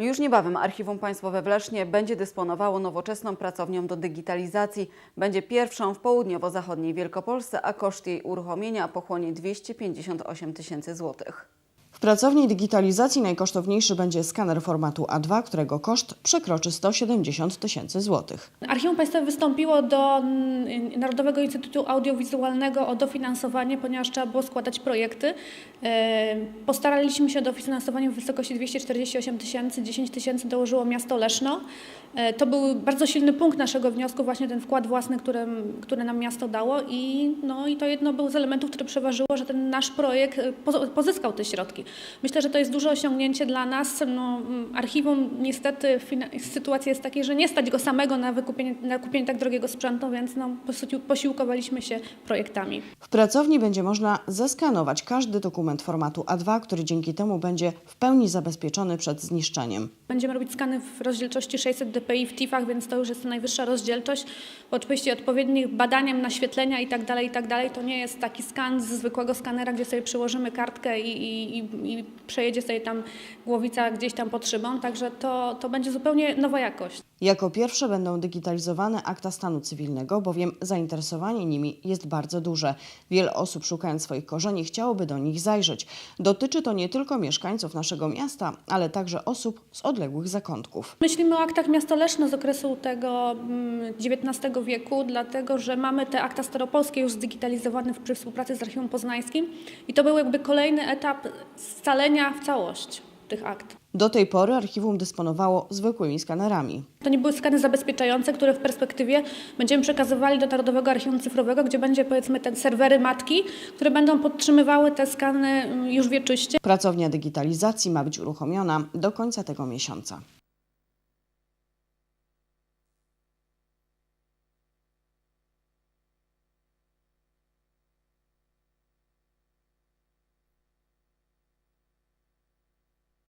Już niebawem Archiwum Państwowe w Lesznie będzie dysponowało nowoczesną pracownią do digitalizacji. Będzie pierwszą w południowo-zachodniej Wielkopolsce, a koszt jej uruchomienia pochłonie 258 tysięcy złotych. W pracowni digitalizacji najkosztowniejszy będzie skaner formatu A2, którego koszt przekroczy 170 tysięcy złotych. Archiwum Państwowe wystąpiło do mm, Narodowego Instytutu Audiowizualnego o dofinansowanie, ponieważ trzeba było składać projekty. E, Postaraliśmy się o dofinansowanie w wysokości 248 tysięcy, 10 tysięcy dołożyło miasto Leszno. E, To był bardzo silny punkt naszego wniosku, właśnie ten wkład własny, który, który nam miasto dało i, no, i to jedno był z elementów, które przeważyło, że ten nasz projekt e, poz- pozyskał te środki. Myślę, że to jest duże osiągnięcie dla nas. No, mm, archiwum niestety sytuacja jest taka, że nie stać go samego na, wykupienie, na kupienie tak drogiego sprzętu, więc no, posił- posiłkowaliśmy się projektami. W pracowni będzie można zeskanować każdy dokument formatu A2, który dzięki temu będzie w pełni zabezpieczony przed zniszczeniem. Będziemy robić skany w rozdzielczości 600 dpi w TIFach, więc to już jest najwyższa rozdzielczość. Oczywiście odpowiednich badaniem naświetlenia i tak dalej, i tak dalej. To nie jest taki skan z zwykłego skanera, gdzie sobie przyłożymy kartkę i, i, i, i przejedzie sobie tam głowica gdzieś tam pod szybą. Także to, to będzie zupełnie nowa jakość. Jako pierwsze będą digitalizowane akta stanu cywilnego, bowiem zainteresowanie nimi jest bardzo duże. Wiele osób szukając swoich korzeni chciałoby do nich zajrzeć. Dotyczy to nie tylko mieszkańców naszego miasta, ale także osób z odległych zakątków. Myślimy o aktach miasta Leszno z okresu tego mm, XIX wieku, dlatego że mamy te akta staropolskie już zdigitalizowane przy współpracy z Archiwum Poznańskim i to był jakby kolejny etap scalenia w całość tych akt. Do tej pory archiwum dysponowało zwykłymi skanerami. To nie były skany zabezpieczające, które w perspektywie będziemy przekazywali do Narodowego Archiwum Cyfrowego, gdzie będzie powiedzmy te serwery matki, które będą podtrzymywały te skany mm, już wieczyście. Pracownia digitalizacji ma być uruchomiona do końca tego miesiąca.